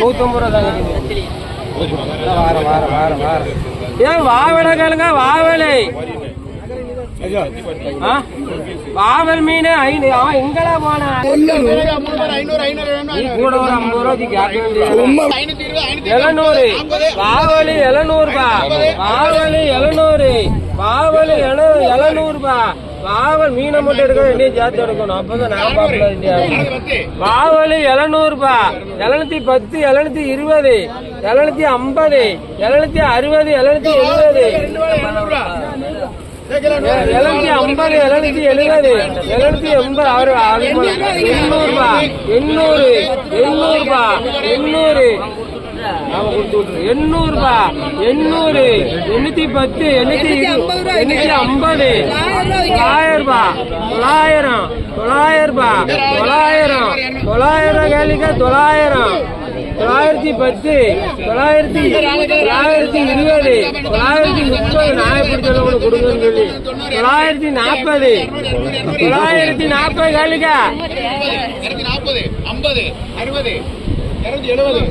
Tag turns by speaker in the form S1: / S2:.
S1: நூத்தம்பது ரூபா தாங்க வாரம் வாரம் வாரம் வாரம் ஏன் வாவடை கேளுங்க வாவலை ஆ? வாவல் மீன் எங்கடா போனா? கூட ஒரு ஐம்பது ரூபாய்க்கு கேட்க வேண்டியது எழுநூறு. வாவலி எழுநூறுபா. வாவலி எழுநூறு. வாவலி எழு எழுநூறுபா. வாவல் மீனை மட்டும் எடுக்க வேண்டிய சேர்த்து எடுக்கணும். அப்பதான் நான் பாப்பல இல்லையா வாவலி எழுநூறுபா. எழுநூத்தி பத்து எழுநூத்தி இருபது எழுநூத்தி ஐம்பது எழுநூத்தி அறுபது எழுநூத்தி எழுபது. எழுநூத்தி ஐம்பது எழுநூத்தி எழுபது எழுநூத்தி எண்பது அவரு எண்ணூறுபா எண்ணூறு எண்ணூறுபா எண்ணூறு. எண்ணூறுபா எண்ணூறு எண்ணூத்தி பத்து எண்ணூத்தி எண்ணூத்தி ஐம்பது தொள்ளாயிரம் ரூபாய் தொள்ளாயிரம் தொள்ளாயிரம் ரூபாய் தொள்ளாயிரம். தொள்ளாயிரம் கேளுங்க தொள்ளாயிரம். தொள்ளாயிரத்தி பத்து தொள்ளாயிரத்தி தொள்ளாயிரத்தி இருபது தொள்ளாயிரத்தி முப்பது நான் எப்படி சொல்ல கூட கொடுங்கன்னு சொல்லி. தொள்ளாயிரத்தி நாற்பது தொள்ளாயிரத்தி நாற்பது
S2: கேளுக்கா நாற்பது ஐம்பது அறுபது இருநூத்தி எழுபது.